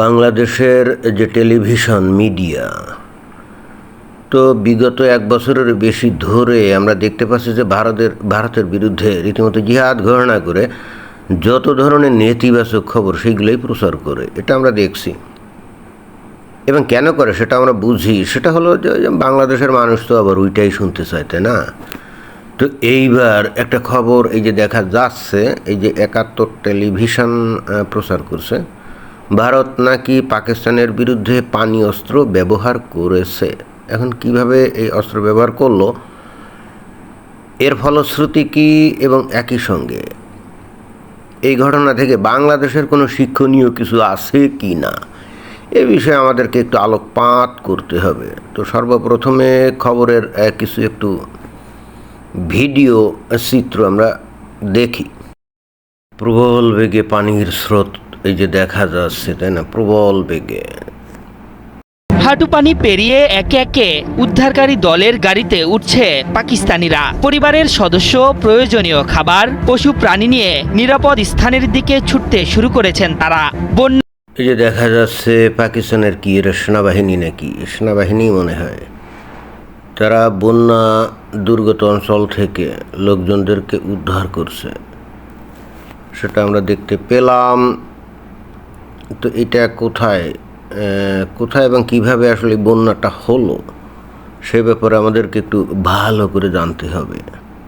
বাংলাদেশের যে television, media, তো বিগত এক বছরের বেশি ধরে আমরা দেখতে পাচ্ছি যে ভারতের ভারতের বিরুদ্ধে রীতিমতো জিহাদ ঘোষণা করে যত ধরনের নেতিবাচক খবর সেগুলোই প্রচার করে, এটা আমরা দেখছি। এবং কেন করে সেটা আমরা বুঝি, সেটা হলো যে বাংলাদেশের মানুষ তো আবার ওইটাই শুনতে চায়, তাই না? তো এইবার একটা খবর এই যে দেখা যাচ্ছে, এই যে একাত্তর টেলিভিশন প্রচার করছে ভারত নাকি পাকিস্তানের বিরুদ্ধে পানি অস্ত্র ব্যবহার করেছে? এখন কীভাবে এই অস্ত্র ব্যবহার করল? এর ফলশ্রুতি কি এবং একই সঙ্গে? এই ঘটনা থেকে বাংলাদেশের কোনো শিক্ষণীয় কিছু আছে কি না? এ বিষয়ে আমাদেরকে একটু আলোকপাত করতে হবে। তো সর্বপ্রথমে খবরের কিছু একটু ভিডিও, চিত্র আমরা দেখি। প্রবল বেগে পানির স্রোত এই যে দেখা যাচ্ছে তাই না? প্রবল বেগে। হাঁটু পানি পেরিয়ে একে একে উদ্ধারকারী দলের গাড়িতে উঠছে পাকিস্তানিরা। পরিবারের সদস্য প্রয়োজনীয় খাবার পশু প্রাণী নিয়ে নিরাপদ স্থানের দিকে ছুটতে শুরু করেছেন তারা। বন্যা এই যে দেখা যাচ্ছে পাকিস্তানের কি এরা সেনাবাহিনী নাকি? সেনাবাহিনী মনে হয়। তারা বন্যা দুর্গত অঞ্চল থেকে লোকজনদেরকে উদ্ধার করছে। সেটা আমরা দেখতে পেলাম। তো এটা কোথায়? কোথায় এবং কীভাবে আসলে বন্যাটা হলো? সে ব্যাপারে আমাদেরকে একটু ভালো করে জানতে হবে।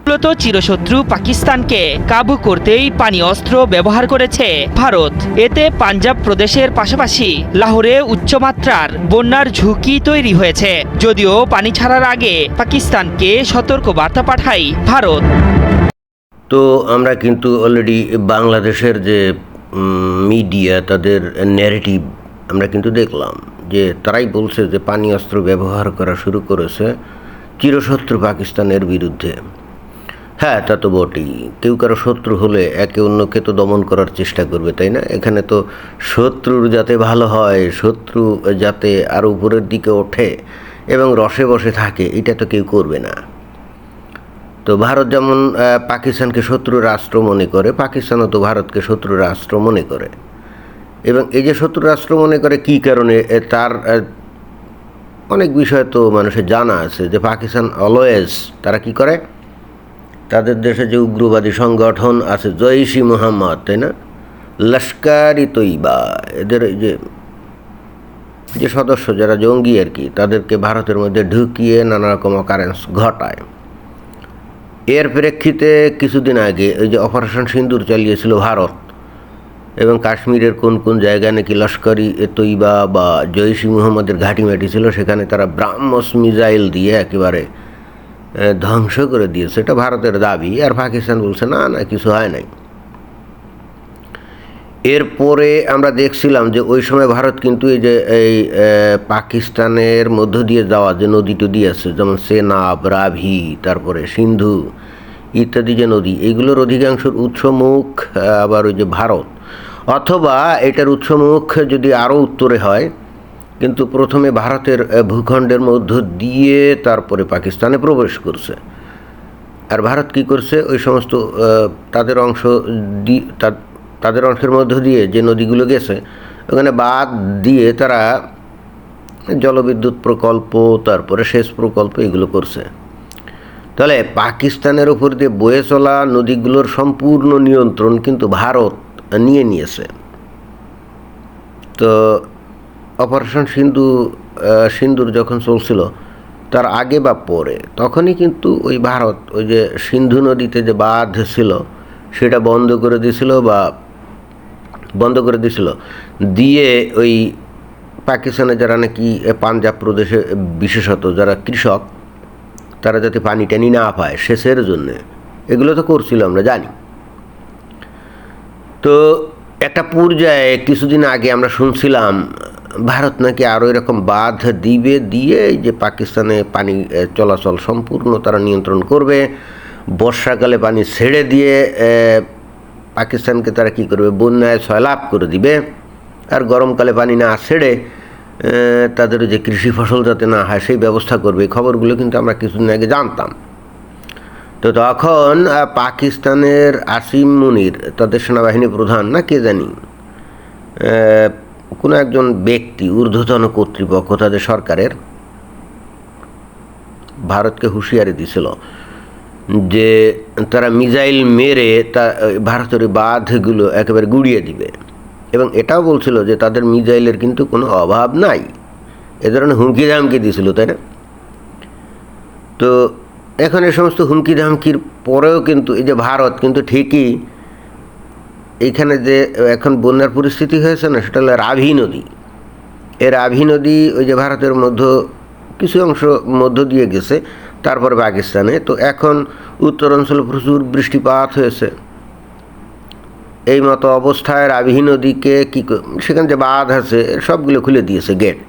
মূলত চিরশত্রু পাকিস্তানকে কাবু করতেই পানি অস্ত্র ব্যবহার করেছে ভারত। এতে পাঞ্জাব প্রদেশের পাশাপাশি লাহোরে উচ্চমাত্রার বন্যার ঝুঁকি তৈরি হয়েছে। যদিও পানি ছাড়ার আগে পাকিস্তানকে সতর্ক বার্তা পাঠায় ভারত। তো আমরা কিন্তু অলরেডি বাংলাদেশের যে মিডিয়া তাদের ন্যারেটিভ আমরা কিন্তু দেখলাম যে তারাই বলছে যে পানি অস্ত্র ব্যবহার করা শুরু করেছে চিরশত্রু পাকিস্তানের বিরুদ্ধে। হ্যাঁ তা তো বটেই। কেউ কারও শত্রু হলে একে অন্যকে তো দমন করার চেষ্টা করবে, তাই না? এখানে তো শত্রুর যাতে ভালো হয়, শত্রু যাতে আরও উপরের দিকে ওঠে এবং রসে বসে থাকে, এটা তো কেউ করবে না। তো ভারত যেমন পাকিস্তানকে শত্রু রাষ্ট্র মনে করে, পাকিস্তানও তো ভারতকে শত্রু রাষ্ট্র মনে করে। এবং এই যে শত্রু রাষ্ট্র মনে করে কী কারণে তার অনেক বিষয় তো মানুষের জানা আছে যে পাকিস্তান অলওয়েজ তারা কি করে? তাদের দেশে যে উগ্রবাদী সংগঠন আছে, জৈশি মোহাম্মদ, তাই না? লস্কারি তৈবা এদের যে যে সদস্য যারা জঙ্গি আর কি, তাদেরকে ভারতের মধ্যে ঢুকিয়ে নানা রকম অকারেন্স ঘটায়। এর প্রেক্ষিতে কিছুদিন আগে ওই যে অপারেশন সিন্দুর চালিয়েছিল ভারত এবং কাশ্মীরের কোন কোন জায়গা নাকি লস্করি তৈবা বা জৈশি মুহম্মদের ঘাঁটি মাটি ছিল, সেখানে তারা ব্রাহ্মস মিজাইল দিয়ে একেবারে ধ্বংস করে দিয়েছে। এটা ভারতের দাবি। আর পাকিস্তান বলছে, না না, কিছু হয় নাই। এরপরে আমরা দেখছিলাম যে ওই সময় ভারত কিন্তু এই যে, এই পাকিস্তানের মধ্য দিয়ে যাওয়া যে নদী টদি আছে, যেমন সেনাব, রাভি, তারপরে সিন্ধু ইত্যাদি যে নদী, এগুলোর অধিকাংশের উৎসমুখ আবার ওই যে ভারত। অথবা এটার উৎসমুখ যদি আরও উত্তরে হয়, কিন্তু প্রথমে ভারতের ভূখণ্ডের মধ্য দিয়ে তারপরে পাকিস্তানে প্রবেশ করছে। আর ভারত কি করছে? ওই সমস্ত তাদের অংশ তাদের অংশের মধ্য দিয়ে যে নদীগুলো গেছে, ওখানে বাদ দিয়ে তারা জলবিদ্যুৎ প্রকল্প, তারপরে সেচ প্রকল্প এগুলো করছে। তাহলে পাকিস্তানের উপর দিয়ে বয়ে চলা নদীগুলোর সম্পূর্ণ নিয়ন্ত্রণ কিন্তু ভারত নিয়ে নিয়েছে। তো অপারেশন সিন্ধু সিন্ধুর যখন চলছিল, তার আগে বা পরে, তখনই কিন্তু ওই ভারত, ওই যে সিন্ধু নদীতে যে বাঁধ ছিল, সেটা বন্ধ করে দিয়েছিল বা বন্ধ করে দিয়েছিল। দিয়ে ওই পাকিস্তানে যারা নাকি পাঞ্জাব প্রদেশে বিশেষত যারা কৃষক, তারা যাতে পানি টানি না পায় সেচের জন্যে। এগুলো তো করছিল, আমরা জানি। তো একটা পর্যায়ে কিছুদিন আগে আমরা শুনছিলাম, ভারত নাকি আরও এরকম বাঁধ দিবে, দিয়ে যে পাকিস্তানে পানি চলাচল সম্পূর্ণ তারা নিয়ন্ত্রণ করবে। বর্ষাকালে পানি ছেড়ে দিয়ে পাকিস্তানকে তারা কি করবে? বন্যায় সয়লাভ করে দিবে। আর গরমকালে পানি না ছেড়ে তাদের যে কৃষি ফসল যাতে না হয়, সেই ব্যবস্থা করবে। খবরগুলো কিন্তু আমরা কিছুদিন আগে জানতাম। তো তখন পাকিস্তানের আসিম মুনির, তাদের সেনাবাহিনী প্রধান না কে জানি কোনো একজন ব্যক্তি, ঊর্ধ্বতন কর্তৃপক্ষ তাদের সরকারের, ভারতকে হুঁশিয়ারি দিছিল। যে তারা মিজাইল মেরে তা, ভারতের বাঁধগুলো একেবারে গুড়িয়ে দিবে। এবং এটাও বলছিল যে তাদের মিজাইলের কিন্তু কোনো অভাব নাই। এ ধরনের হুমকি ধামকি দিছিল, তাই না? তো এখন এই সমস্ত হুমকি ধামকির পরেও কিন্তু এই যে ভারত কিন্তু ঠিকই এইখানে যে এখন বন্যার পরিস্থিতি হয়েছে না, সেটা হলো রাভি নদী। এর রাভি নদী ওই যে ভারতের মধ্য, কিছু অংশ মধ্য দিয়ে গেছে। তারপরে পাকিস্তানে। তো এখন উত্তর অঞ্চলে প্রচুর বৃষ্টিপাত হয়েছে। এই মতো অবস্থায় রাভি নদীকে কী সেখানে যে বাঁধ আছে, সবগুলো খুলে দিয়েছে গেট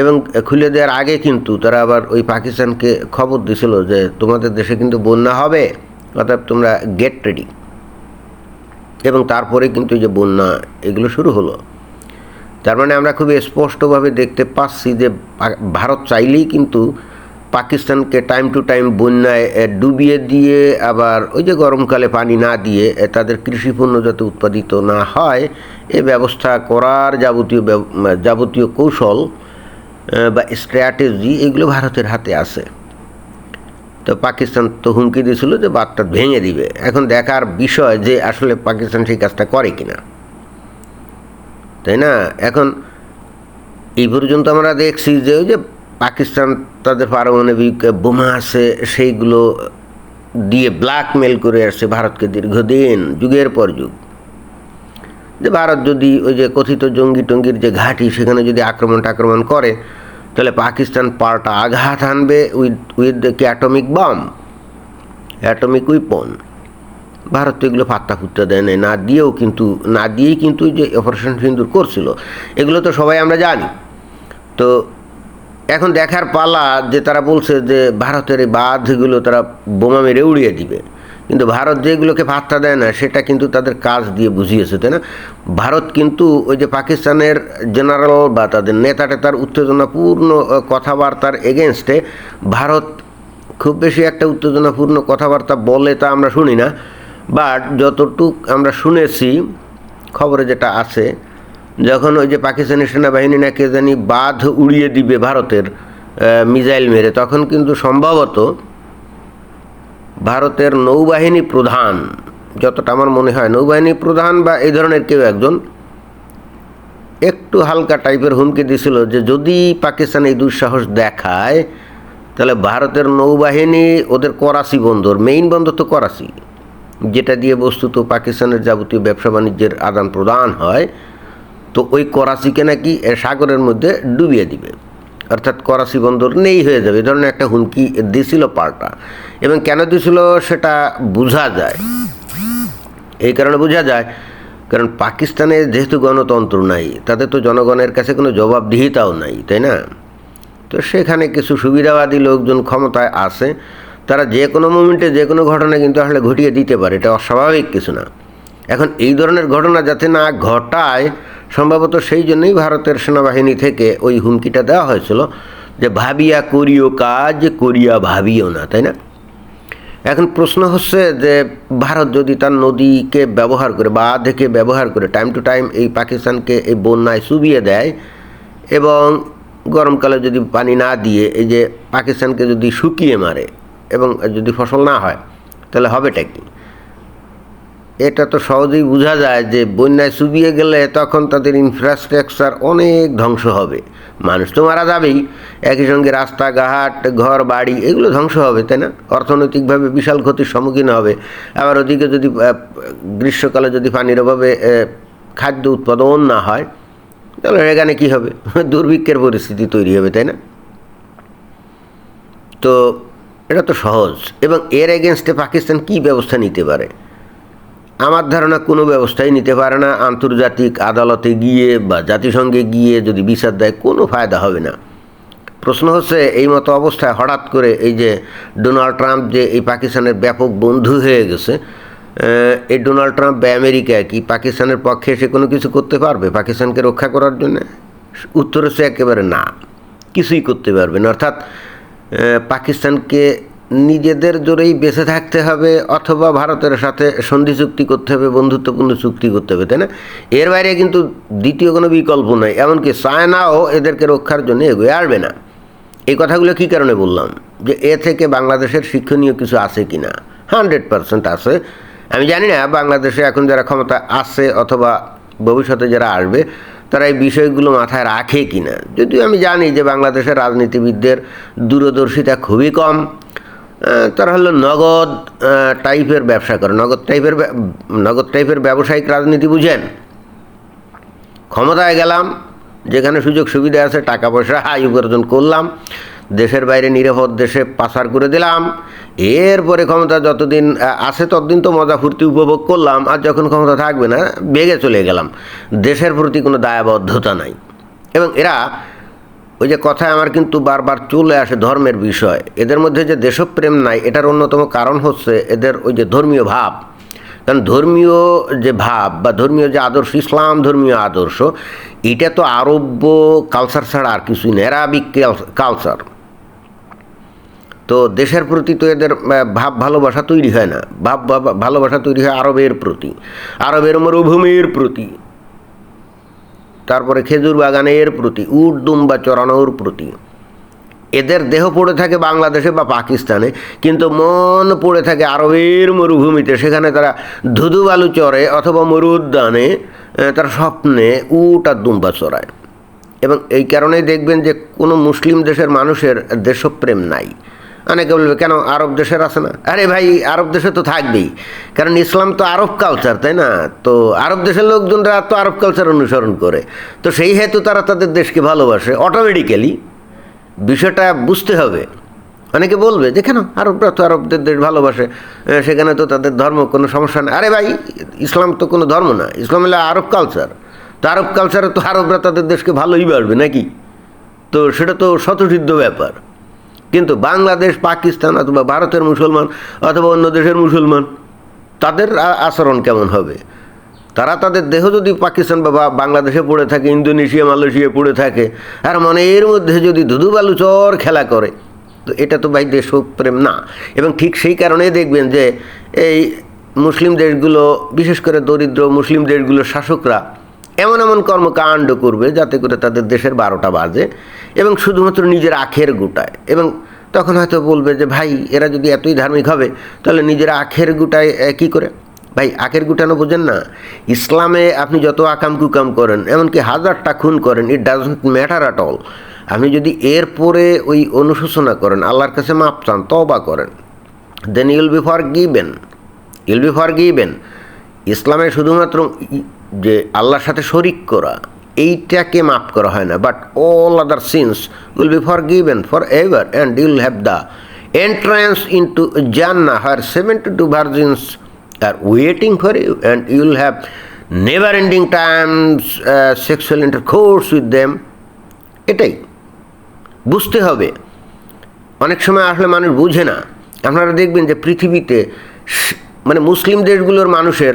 এবং খুলে দেওয়ার আগে কিন্তু তারা আবার ওই পাকিস্তানকে খবর দিছিল যে তোমাদের দেশে কিন্তু বন্যা হবে, অর্থাৎ তোমরা গেট রেডি এবং তারপরে কিন্তু যে বন্যা, এগুলো শুরু হলো। তার মানে আমরা খুবই স্পষ্টভাবে দেখতে পাচ্ছি যে ভারত চাইলেই কিন্তু পাকিস্তানকে টাইম টু টাইম বন্যায় ডুবিয়ে দিয়ে, আবার ওই যে গরমকালে পানি না দিয়ে তাদের কৃষিপণ্য যাতে উৎপাদিত না হয়, এ ব্যবস্থা করার যাবতীয় যাবতীয় কৌশল বা স্ট্র্যাটেজি এগুলো ভারতের হাতে আছে। তো পাকিস্তান তো হুমকি দিয়েছিল যে বাদটা ভেঙে দিবে। এখন দেখার বিষয় যে আসলে পাকিস্তান সেই কাজটা করে কিনা। তাই না? এখন এই পর্যন্ত আমরা দেখছি যে ওই যে পাকিস্তান তাদের পারমাণবিক বোমা আছে, সেইগুলো দিয়ে ব্ল্যাকমেল করে আসছে ভারতকে দীর্ঘদিন, যুগের পর যুগ। যে ভারত যদি ওই যে কথিত জঙ্গি টঙ্গির যে ঘাঁটি, সেখানে যদি আক্রমণ টাক্রমণ করে, তাহলে পাকিস্তান পাল্টা আঘাত আনবে উইথ উইথ কি atomic bomb atomic weapon Bharat তো এগুলো পাত্তা ফুত্তা দেয় নাই, না দিয়েও কিন্তু, না দিয়েই কিন্তু যে অপারেশন সিন্দুর করছিল। এগুলো তো সবাই আমরা জানি। তো এখন দেখার পালা যে তারা বলছে যে ভারতের এই বাঁধগুলো তারা বোমা মেরে উড়িয়ে দিবে। কিন্তু ভারত যেগুলোকে পাত্তা দেয় না, সেটা কিন্তু তাদের কাজ দিয়ে বুঝিয়েছে, তাই না? ভারত কিন্তু ওই যে পাকিস্তানের জেনারেল বা তাদের নেতাটা তার উত্তেজনাপূর্ণ কথাবার্তার এগেনস্টে ভারত খুব বেশি একটা উত্তেজনাপূর্ণ কথাবার্তা বলে তা আমরা শুনি না। বাট যতটুক আমরা শুনেছি, খবরে যেটা আছে যখন ওই যে পাকিস্তানি সেনাবাহিনী না কে জানি বাঁধ উড়িয়ে দিবে ভারতের আহ, মিসাইল মেরে তখন কিন্তু সম্ভবত ভারতের নৌবাহিনী প্রধান যতটা আমার মনে হয় নৌবাহিনী প্রধান বা এই ধরনের কেউ একজন একটু হালকা টাইপের হুমকি দিছিল যে যদি পাকিস্তান এই দুঃসাহস দেখায় তাহলে ভারতের নৌবাহিনী ওদের করাচি বন্দর মেইন বন্দর তো করাচি যেটা দিয়ে বস্তুত পাকিস্তানের যাবতীয় ব্যবসা বাণিজ্যের আদান প্রদান হয় তো ওই করাচিকে নাকি এ সাগরের মধ্যে ডুবিয়ে দিবে। অর্থাৎ করাচি বন্দর নেই হয়ে যাবে। এই ধরনের একটা হুমকি দিছিল পাল্টা। এবং কেন দিছিল সেটা বোঝা যায়। এই কারণে বোঝা যায়, কারণ পাকিস্তানে যেহেতু গণতন্ত্র নাই তাদের তো জনগণের কাছে কোনো জবাবদিহিতাও নাই, তাই না? তো সেখানে কিছু সুবিধাবাদী লোকজন ক্ষমতায় আছে। তারা যে কোনো মুমেন্টে যে কোনো ঘটনা কিন্তু আসলে ঘটিয়ে দিতে পারে। এটা অস্বাভাবিক কিছু না। এখন এই ধরনের ঘটনা যাতে না ঘটায়, সম্ভবত সেই জন্যই ভারতের সেনাবাহিনী থেকে ওই হুমকিটা দেওয়া হয়েছিল যে ভাবিয়া করিও কাজ, করিয়া ভাবিও না, তাই না? এখন প্রশ্ন হচ্ছে যে ভারত যদি তার নদীকে ব্যবহার করে বাঁধকে ব্যবহার করে টাইম টু টাইম এই পাকিস্তানকে এই বন্যায় চুবিয়ে দেয় এবং গরমকালে যদি পানি না দিয়ে এই যে পাকিস্তানকে যদি শুকিয়ে মারে এবং যদি ফসল না হয়, তাহলে হবেটা কি? এটা তো সহজেই বোঝা যায় যে বন্যায় চুবিয়ে গেলে তখন তাদের ইনফ্রাস্ট্রাকচার অনেক ধ্বংস হবে। মানুষ তো মারা যাবেই। একই সঙ্গে রাস্তাঘাট, ঘর, বাড়ি, এগুলো ধ্বংস হবে, তাই না? অর্থনৈতিকভাবে বিশাল ক্ষতির সম্মুখীন হবে। আবার ওদিকে যদি গ্রীষ্মকালে যদি পানির অভাবে খাদ্য উৎপাদন না হয়, তাহলে এখানে কী হবে? দুর্ভিক্ষের পরিস্থিতি তৈরি হবে, তাই না? তো এটা তো সহজ। এবং এর এগেনস্টে পাকিস্তান কী ব্যবস্থা নিতে পারে? আমার ধারণা কোনো ব্যবস্থাই নিতে পারে না। আন্তর্জাতিক আদালতে গিয়ে বা জাতিসংঘে গিয়ে যদি বিচার দেয়, কোনো ফায়দা হবে না। প্রশ্ন হচ্ছে, এই মতো অবস্থায় হঠাৎ করে এই যে ডোনাল্ড ট্রাম্প যে এই পাকিস্তানের ব্যাপক বন্ধু হয়ে গেছে এই ডোনাল্ড ট্রাম্প বা আমেরিকা কি পাকিস্তানের পক্ষে এসে কোনো কিছু করতে পারবে পাকিস্তানকে রক্ষা করার জন্য? উত্তর হচ্ছে একেবারে না, কিছুই করতে পারবে না। অর্থাৎ পাকিস্তানকে নিজেদের জোরেই বেঁচে থাকতে হবে অথবা ভারতের সাথে সন্ধি চুক্তি করতে হবে, বন্ধুত্বপূর্ণ চুক্তি করতে হবে, তাই না? এর বাইরে কিন্তু দ্বিতীয় কোনো বিকল্প নেই, এমনকি চায়নাও এদেরকে রক্ষার জন্য এগিয়ে আসবে না। এই কথাগুলো কী কারণে বললাম? যে এ থেকে বাংলাদেশের শিক্ষণীয় কিছু আছে কি না? হান্ড্রেড পারসেন্ট আছে। আমি জানি না, বাংলাদেশে এখন যারা ক্ষমতা আছে অথবা ভবিষ্যতে যারা আসবে, তারা এই বিষয়গুলো মাথায় রাখে কি না? যদিও আমি জানি যে বাংলাদেশের রাজনীতিবিদদের দূরদর্শিতা খুবই কম তারা হলো নগদ টাইপের ব্যবসা করে। নগদ টাইপের নগদ টাইপের ব্যবসায়িক রাজনীতি বুঝেন? ক্ষমতায় গেলাম, যেখানে সুযোগ সুবিধা আছে, টাকা পয়সা হাই উপার্জন করলাম, দেশের বাইরে নিরাপদ দেশে পাচার করে দিলাম। এরপরে ক্ষমতা যতদিন আছে ততদিন তো মজা ফুর্তি উপভোগ করলাম, আর যখন ক্ষমতা থাকবে না, বেগে চলে গেলাম। দেশের প্রতি কোনো দায়বদ্ধতা নাই। এবং এরা ওই যে কথায় আমার কিন্তু বারবার চলে আসে ধর্মের বিষয়। এদের মধ্যে যে দেশপ্রেম নাই, এটার অন্যতম কারণ হচ্ছে এদের ওই যে ধর্মীয় ভাব। কারণ ধর্মীয় যে ভাব বা ধর্মীয় যে আদর্শ, ইসলাম ধর্মীয় আদর্শ, এটা তো আরব্য কালচার ছাড়া আর কিছুই না অ্যারাবিক কালচার তো দেশের প্রতি তো এদের ভাব ভালোবাসা তৈরি হয় না। ভাব, ভাব- ভালোবাসা তৈরি হয় আরবের প্রতি। আরবের মরুভূমির প্রতি। তারপরে খেজুর বাগানের প্রতি, উট দুম্বা চড়ানোর প্রতি। এদের দেহ পড়ে থাকে বাংলাদেশে বা পাকিস্তানে, কিন্তু মন পড়ে থাকে আরবের মরুভূমিতে। সেখানে তারা ধুধু বালু চড়ে অথবা মরুদ্যানে তারা স্বপ্নে উট আর দুম্বা চড়ায়। এবং এই কারণেই দেখবেন যে কোনো মুসলিম দেশের মানুষের দেশপ্রেম নাই। অনেকে বলবে, কেন আরব দেশের আছে না? আরে ভাই, আরব দেশে তো থাকবেই। কারণ ইসলাম তো আরব কালচার তাই না? তো আরব দেশের লোকজনরা তো আরব কালচার অনুসরণ করে। তো সেই হেতু তারা তাদের দেশকে ভালোবাসে অটোমেটিক্যালি বিষয়টা বুঝতে হবে। অনেকে বলবে যে, কেন আরবরা তো আরবদের দেশ ভালোবাসে? সেখানে তো তাদের ধর্ম কোনো সমস্যা নেই। আরে ভাই, ইসলাম তো কোনো ধর্ম না। ইসলাম হলো আরব কালচার তো আরব কালচারে তো আরবরা তাদের দেশকে ভালোই বাসবে নাকি? তো সেটা তো শতসিদ্ধ ব্যাপার। কিন্তু বাংলাদেশ, পাকিস্তান অথবা ভারতের মুসলমান অথবা অন্য দেশের মুসলমান, তাদের আচরণ কেমন হবে? তারা তাদের দেহ যদি পাকিস্তান বা বাংলাদেশে পড়ে থাকে, ইন্দোনেশিয়া মালয়েশিয়া পড়ে থাকে, আর মনে এর মধ্যে যদি ধুধু বালু চর খেলা করে, তো এটা তো ভাই দেশপ্রেম না। এবং ঠিক সেই কারণেই দেখবেন যে এই মুসলিম দেশগুলো, বিশেষ করে দরিদ্র মুসলিম দেশগুলোর শাসকরা এমন এমন কর্মকাণ্ড করবে যাতে করে তাদের দেশের বারোটা বাজে এবং শুধুমাত্র নিজের আখের গোটায় এবং তখন হয়তো বলবে যে, ভাই, এরা যদি এতই ধার্মিক হবে, তাহলে নিজের আখের গোটায় কী করে? ভাই, আখের গুটানো বোঝেন না। ইসলামে আপনি যত আকাম কুকাম করেন, এমনকি হাজারটা খুন করেন it doesn't matter at all আপনি যদি এরপরে ওই অনুশোচনা করেন, আল্লাহর কাছে মাপ চান তবা করেন দেন you'll be forgiven you'll be forgiven ইসলামে শুধুমাত্র যে আল্লাহর সাথে শরিক করা, এইটাকে মাফ করা হয় না। But all other sins will be forgiven forever and you'll have the entrance into Jannah her seventy two virgins are waiting for you and you'll have never ending times sexual intercourse with them এটাই। বুঝতে হবে। অনেক সময় আসলে মানুষ বুঝে না। আপনারা দেখবেন যে পৃথিবীতে মানে মুসলিম দেশগুলোর মানুষের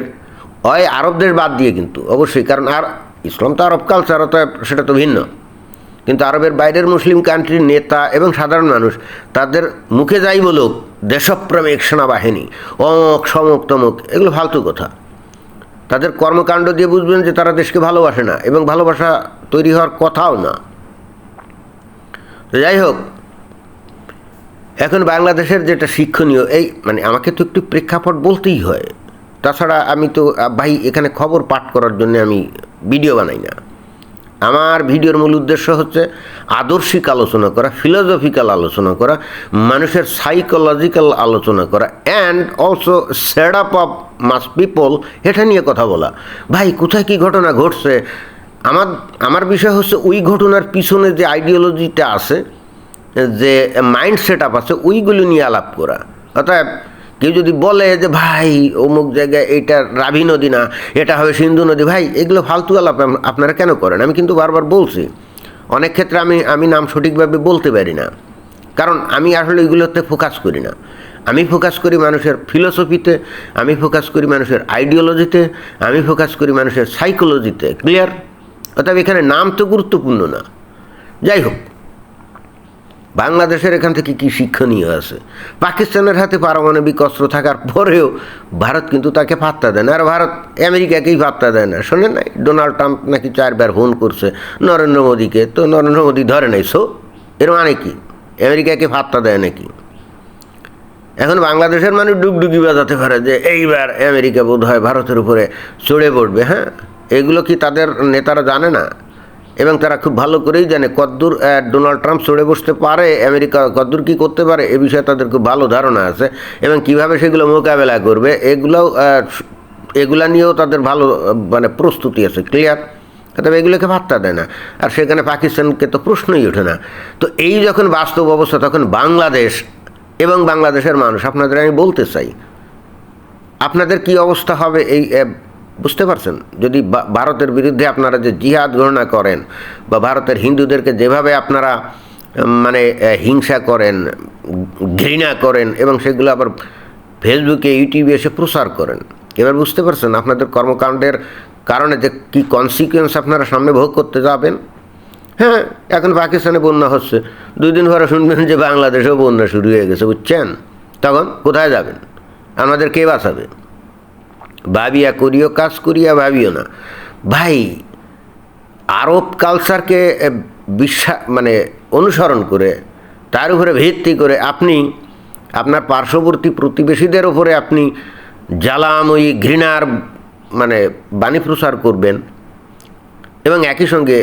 হয় আরব দেশ বাদ দিয়ে কিন্তু, অবশ্যই। কারণ আর ইসলাম তো আরব কালচার অতএব সেটা তো ভিন্ন। কিন্তু আরবের বাইরের মুসলিম কান্ট্রির নেতা এবং সাধারণ মানুষ, তাদের মুখে যাই বলুক, দেশপ্রেমিক সেনাবাহিনী, অমক, সমক, তমক, এগুলো ফালতু কথা। তাদের কর্মকাণ্ড দিয়ে বুঝবেন যে তারা দেশকে ভালোবাসে না এবং ভালোবাসা তৈরি হওয়ার কথাও না। যাই হোক, এখন বাংলাদেশের যেটা শিক্ষণীয়, এই মানে আমাকে তো একটু প্রেক্ষাপট বলতেই হয়। তাছাড়া আমি তো ভাই, এখানে খবর পাঠ করার জন্য আমি ভিডিও বানাই না। আমার ভিডিওর মূল উদ্দেশ্য হচ্ছে আদর্শিক আলোচনা করা ফিলোসফিক্যাল আলোচনা করা, মানুষের সাইকোলজিক্যাল আলোচনা করা and also set up of mass people এটা নিয়ে কথা বলা। ভাই, কোথায় কী ঘটনা ঘটছে? আমার আমার বিষয় হচ্ছে ওই ঘটনার পিছনে যে আইডিওলজিটা আছে, যে মাইন্ড সেট আপ আছে, ওইগুলো নিয়ে আলাপ করা। অর্থাৎ কেউ যদি বলে যে, ভাই, অমুক জায়গায় এইটা রাভি নদী না, এটা হবে সিন্ধু নদী। ভাই, এগুলো ফালতু আলাপ আপনারা কেন করেন? আমি কিন্তু বারবার বলছি, অনেক ক্ষেত্রে আমি আমি নাম সঠিকভাবে বলতে পারি না। কারণ আমি আসলে এগুলোতে ফোকাস করি না। আমি ফোকাস করি মানুষের ফিলোসফিতে আমি ফোকাস করি মানুষের আইডিওলজিতে আমি ফোকাস করি মানুষের সাইকোলজিতে ক্লিয়ার অর্থাৎ এখানে নাম তো গুরুত্বপূর্ণ না। যাই হোক বাংলাদেশের এখান থেকে কি শিক্ষণীয় আছে? পাকিস্তানের হাতে পারমাণবিক অস্ত্র থাকার পরেও ভারত কিন্তু তাকে পাত্তা দেয় না। আর ভারত আমেরিকাকেই পাত্তা দেয় না। শোনেন নাই, ডোনাল্ড ট্রাম্প নাকি চারবার ফোন করছে নরেন্দ্র মোদীকে। তো নরেন্দ্র মোদী ধরে নাই, সো এর মানে কি? আমেরিকাকে পাত্তা দেয় নাকি? এখন বাংলাদেশের মানুষ ডুগডুগি বাজাতে পারে যে এইবার আমেরিকা বোধ হয় ভারতের উপরে চড়ে পড়বে হ্যাঁ? এগুলো কি তাদের নেতারা জানে না? এবং তারা খুব ভালো করেই জানে কদ্দূর ডোনাল্ড ট্রাম্প চড়ে বসতে পারে, আমেরিকা কদ্দূর কী করতে পারে, এ বিষয়ে তাদের খুব ভালো ধারণা আছে। এবং কীভাবে সেগুলো মোকাবেলা করবে, এগুলোও এগুলা নিয়েও তাদের ভালো মানে প্রস্তুতি আছে, ক্লিয়ার। তবে এগুলোকে ভাত্তা দেয় না। আর সেখানে পাকিস্তানকে তো প্রশ্নই ওঠে না। তো এই যখন বাস্তব অবস্থা, তখন বাংলাদেশ এবং বাংলাদেশের মানুষ, আপনাদের আমি বলতে চাই, আপনাদের কি অবস্থা হবে এই বুঝতে পারছেন? যদি ভারতের বিরুদ্ধে আপনারা যে জিহাদ গণনা করেন বা ভারতের হিন্দুদেরকে যেভাবে আপনারা মানে হিংসা করেন, ঘৃণা করেন এবং সেগুলো আবার ফেসবুকে, ইউটিউবে এসে প্রচার করেন, এবার বুঝতে পারছেন আপনাদের কর্মকাণ্ডের কারণে যে কী কনসিকুয়েন্স আপনারা সামনে ভোগ করতে যাবেন? হ্যাঁ এখন পাকিস্তানে বন্যা হচ্ছে। দুই দিন পরে শুনবেন যে বাংলাদেশেও বন্যা শুরু হয়ে গেছে, বুঝছেন? তখন কোথায় যাবেন? আমাদের কে বাঁচাবে? ভাবিয়া করিও, কাজ করিয়া ভাবিও না। ভাই, আরব কালচারকে বিশ্বাস মানে অনুসরণ করে, তার উপরে ভিত্তি করে আপনি, আপনার পার্শ্ববর্তী প্রতিবেশীদের ওপরে আপনি জ্বালাময়ী ঘৃণার মানে বাণী প্রসার করবেন এবং একই সঙ্গে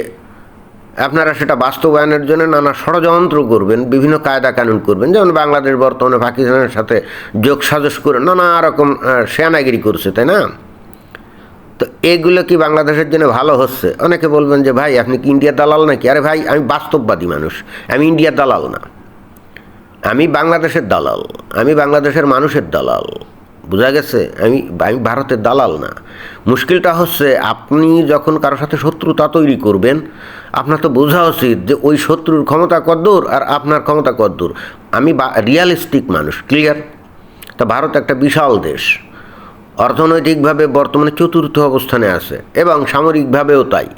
আপনারা সেটা বাস্তবায়নের জন্য নানা ষড়যন্ত্র করবেন, বিভিন্ন কায়দা কানুন করবেন। যেমন বাংলাদেশ বর্তমানে পাকিস্তানের সাথে যোগ সাজস করে নানা রকম সেনাগিরি করছে, তাই না? তো এগুলো কি বাংলাদেশের জন্য ভালো হচ্ছে? অনেকে বলবেন যে, ভাই, আপনি কি ইন্ডিয়া দালাল নাকি? আরে ভাই, আমি বাস্তববাদী মানুষ। আমি ইন্ডিয়ার দালাল না। আমি বাংলাদেশের দালাল। আমি বাংলাদেশের মানুষের দালাল। বোঝা গেছে? আমি আমি ভারতের দালাল না। মুশকিলটা হচ্ছে আপনি যখন কারোর সাথে শত্রুতা তৈরি করবেন, আপনার তো বোঝা উচিত যে ওই শত্রুর ক্ষমতা কদ্দূর আর আপনার ক্ষমতা কদ্দূর আমি রিয়ালিস্টিক মানুষ ক্লিয়ার তা ভারত একটা বিশাল দেশ। অর্থনৈতিকভাবে বর্তমানে চতুর্থ অবস্থানে আছে এবং সামরিকভাবেও তাই।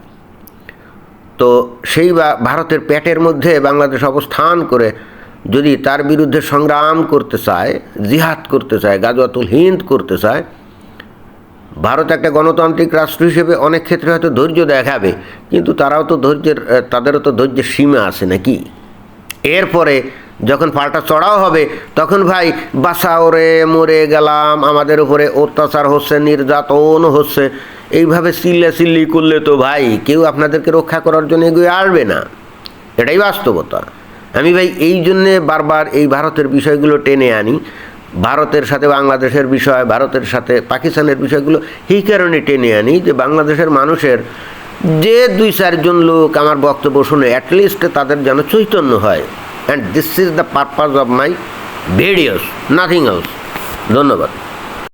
তো সেই ভারতের পেটের মধ্যে বাংলাদেশ অবস্থান করে যদি তার বিরুদ্ধে সংগ্রাম করতে চায়, জিহাদ করতে চায়, গাজওয়াতুল হিন্দ করতে চায়, ভারত একটা গণতান্ত্রিক রাষ্ট্র হিসেবে অনেক ক্ষেত্রে হয়তো ধৈর্য দেখাবে, কিন্তু তারাও তো ধৈর্যের তাদেরও তো ধৈর্যের সীমা আছে নাকি? এরপরে যখন পাল্টা চড়াও হবে, তখন ভাই বাসা ওরে মরে গেলাম, আমাদের উপরে অত্যাচার হচ্ছে, নির্যাতন হচ্ছে। এইভাবে চিল্লা চিল্লি করলে তো ভাই, কেউ আপনাদেরকে রক্ষা করার জন্য এগিয়ে আসবে না। এটাই বাস্তবতা। আমি ভাই, এই জন্যে বারবার এই ভারতের বিষয়গুলো টেনে আনি। ভারতের সাথে বাংলাদেশের বিষয়, ভারতের সাথে পাকিস্তানের বিষয়গুলো এই কারণে টেনে আনি যে বাংলাদেশের মানুষের যে দুই চারজন লোক আমার বক্তব্য শুনে অ্যাটলিস্ট তাদের যেন চৈতন্য হয়। And this is the purpose of my videos nothing else ধন্যবাদ।